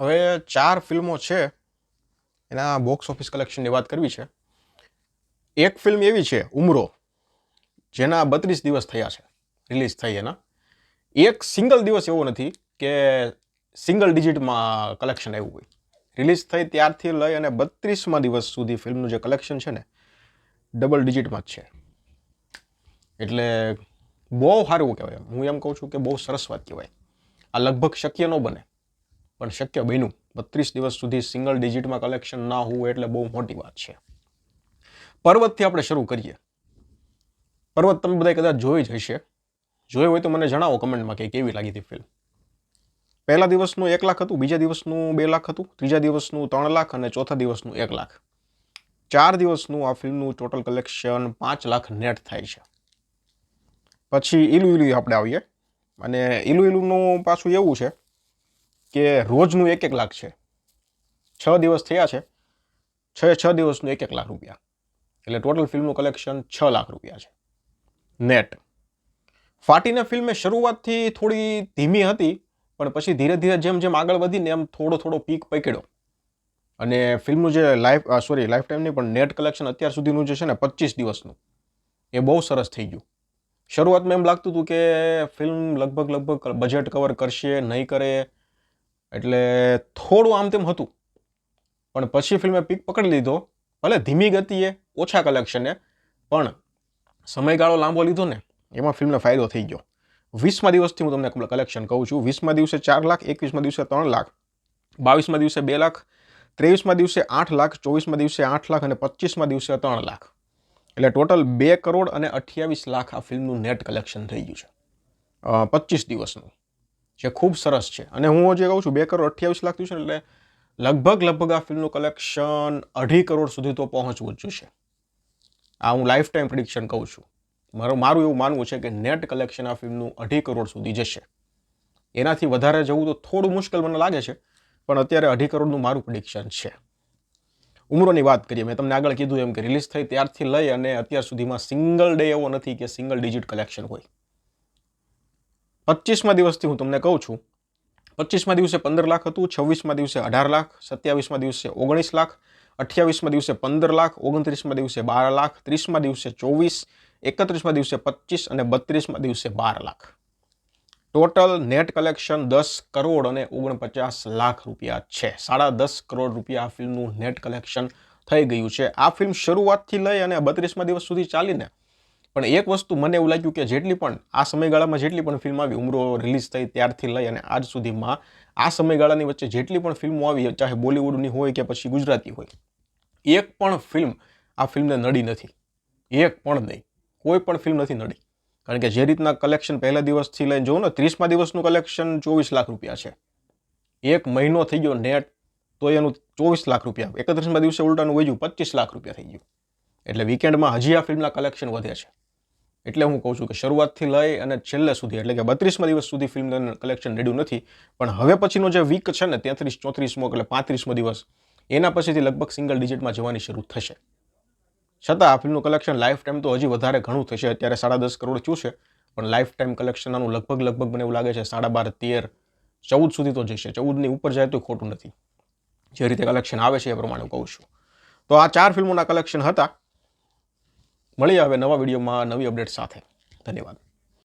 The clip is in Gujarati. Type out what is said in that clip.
હવે ચાર ફિલ્મો છે, એના બોક્સ ઓફિસ કલેક્શનની વાત કરવી છે. એક ફિલ્મ એવી છે, ઉમરો, જેના બત્રીસ દિવસ થયા છે રિલીઝ થઈ એના. એક સિંગલ દિવસ એવો નથી કે સિંગલ ડિજિટમાં કલેક્શન આવ્યું હોય. રિલીઝ થઈ ત્યારથી લઈ અને બત્રીસમાં દિવસ સુધી ફિલ્મનું જે કલેક્શન છે ને ડબલ ડિજિટમાં જ છે. એટલે બહુ સારું કહેવાય. હું એમ કહું છું કે બહુ સરસ વાત કહેવાય. આ લગભગ શક્ય ન બને. પણ શક્ય બન્યું. બત્રીસ દિવસ સુધી સિંગલ ડિજિટમાં કલેક્શન ના હોવું એટલે બહુ મોટી વાત છે. પર્વતથી આપણે શરૂ કરીએ. પર્વત તમે બધા કદાચ જોઈ જ હશે. જોઈ હોય તો મને જણાવો કમેન્ટમાં કે કેવી લાગી હતી ફિલ્મ પહેલા દિવસનું એક લાખ હતું, બીજા દિવસનું બે લાખ હતું, ત્રીજા દિવસનું ત્રણ લાખ અને ચોથા દિવસનું એક લાખ. ચાર દિવસનું આ ફિલ્મનું ટોટલ કલેક્શન પાંચ લાખ નેટ થાય છે. પછી ઈલુ ઈલુ આપણે આવીએ. અને ઈલુ ઈલુનું પાછું એવું છે કે રોજનું એક એક લાખ છે. છ દિવસ થયા છે. છ છ દિવસનું એક એક લાખ રૂપિયા. એટલે ટોટલ ફિલ્મનું કલેક્શન છ લાખ રૂપિયા છે. નેટ ફાટીને ફિલ્મે શરૂઆતથી થોડી ધીમી હતી, પણ પછી ધીરે ધીરે જેમ જેમ આગળ વધીને એમ થોડો થોડો પીક પકડ્યો. અને ફિલ્મનું જે લાઈફ સોરી લાઈફ ટાઈમની પણ નેટ કલેક્શન અત્યાર સુધીનું જે છે ને પચીસ દિવસનું, એ બહુ સરસ થઈ ગયું. શરૂઆતમાં એમ લાગતું હતું કે ફિલ્મ લગભગ લગભગ બજેટ કવર કરશે, નહીં કરે એટલે થોડું આમ તેમ હતું. પણ પછી ફિલ્મે પીક પકડી લીધો. ભલે ધીમી ગતિએ, ઓછા કલેક્શને પણ સમયગાળો લાંબો લીધો ને, એમાં ફિલ્મને ફાયદો થઈ ગયો. વીસમા દિવસથી હું તમને કલેક્શન કહું છું. વીસમા દિવસે ચાર લાખ, એકવીસમાં દિવસે ત્રણ લાખ, બાવીસમાં દિવસે બે લાખ, ત્રેવીસમાં દિવસે આઠ લાખ, ચોવીસમાં દિવસે આઠ લાખ અને પચીસમાં દિવસે ત્રણ લાખ. એટલે ટોટલ બે કરોડ અને અઠ્યાવીસ લાખ આ ફિલ્મનું નેટ કલેક્શન થઈ ગયું છે. પચીસ દિવસનું. જે ખૂબ સરસ છે. અને હું જે કહું છું, બે કરોડ અઠ્યાવીસ લાખ થયું છે એટલે લગભગ લગભગ આ ફિલ્મનું કલેક્શન અઢી કરોડ સુધી તો પહોંચવું જ જોશે. આ હું લાઈફ ટાઈમ પ્રિડિક્શન કહું છું. મારું મારું એવું માનવું છે કે નેટ કલેક્શન આ ફિલ્મનું અઢી કરોડ સુધી જશે. એનાથી વધારે જવું તો થોડું મુશ્કેલ મને લાગે છે, પણ અત્યારે અઢી કરોડનું મારું પ્રિડિક્શન છે. ઉમરોની વાત કરીએ, મેં તમને આગળ કીધું એમ કે રિલીઝ થઈ ત્યારથી લઈ અને અત્યાર સુધીમાં સિંગલ ડે એવો નથી કે સિંગલ ડિજિટ કલેક્શન હોય. પચીસમા દિવસથી હું તમને કહું છું પચીસમા દિવસે પંદર લાખ હતું, છવ્વીસમા દિવસે અઢાર લાખ, સત્યાવીસમા દિવસે ઓગણીસ લાખ, અઠ્યાવીસમા દિવસે પંદર લાખ, ઓગણત્રીસમા દિવસે બાર લાખ, ત્રીસમા દિવસે ચોવીસ, એકત્રીસમા દિવસે પચીસ અને બત્રીસમા દિવસે બાર લાખ. ટોટલ નેટ કલેક્શન દસ કરોડ અને ઓગણપચાસ લાખ રૂપિયા છે. સાડા દસ કરોડ રૂપિયા આ ફિલ્મનું નેટ કલેક્શન થઈ ગયું છે. આ ફિલ્મ શરૂઆતથી લઈ અને બત્રીસમા દિવસ સુધી ચાલીને પણ એક વસ્તુ મને એવું લાગ્યું કે જેટલી પણ આ સમયગાળામાં જેટલી પણ ફિલ્મ આવી, ઉમરો રિલીઝ થઈ ત્યારથી લઈ અને આજ સુધીમાં આ સમયગાળાની વચ્ચે જેટલી પણ ફિલ્મો આવી, ચાહે બોલિવૂડની હોય કે પછી ગુજરાતી હોય, એક પણ ફિલ્મ આ ફિલ્મને નડી નથી. એક પણ નહીં. કોઈ પણ ફિલ્મ નથી નડી. કારણ કે જે રીતના કલેક્શન પહેલા દિવસથી લઈને જોઉં ને, ત્રીસમા દિવસનું કલેક્શન ચોવીસ લાખ રૂપિયા છે. એક મહિનો થઈ ગયો નેટ તો એનું ચોવીસ લાખ રૂપિયા, એકત્રીસમાં દિવસે ઉલટાનું વધ્યું પચીસ લાખ રૂપિયા થઈ ગયું. એટલે વીકેન્ડમાં હજી આ ફિલ્મના કલેક્શન વધે છે. એટલે હું કહું છું કે શરૂઆતથી લઈ અને છેલ્લે સુધી, એટલે કે બત્રીસમાં દિવસ સુધી ફિલ્મ કલેક્શન રેડ્યું નથી. પણ હવે પછીનો જે વીક છે ને, તેત્રીસ, ચોત્રીસમો એટલે પાંત્રીસમો દિવસ, એના પછીથી લગભગ સિંગલ ડિજિટમાં જવાની શરૂ થશે. છતાં આ ફિલ્મનું કલેક્શન લાઈફ ટાઈમ તો હજી વધારે ઘણું થશે. અત્યારે સાડા દસ કરોડ થયું છે, પણ લાઈફ ટાઈમ કલેક્શન આનું લગભગ લગભગ મને એવું લાગે છે સાડા બાર, તેર, ચૌદ સુધી તો જશે. ચૌદની ઉપર જાય તો ખોટું નથી. જે રીતે કલેક્શન આવે છે એ પ્રમાણે કહું છું. તો આ ચાર ફિલ્મોના કલેક્શન હતા. મળીએ આવે નવા વિડીયોમાં નવી અપડેટ સાથે. ધન્યવાદ.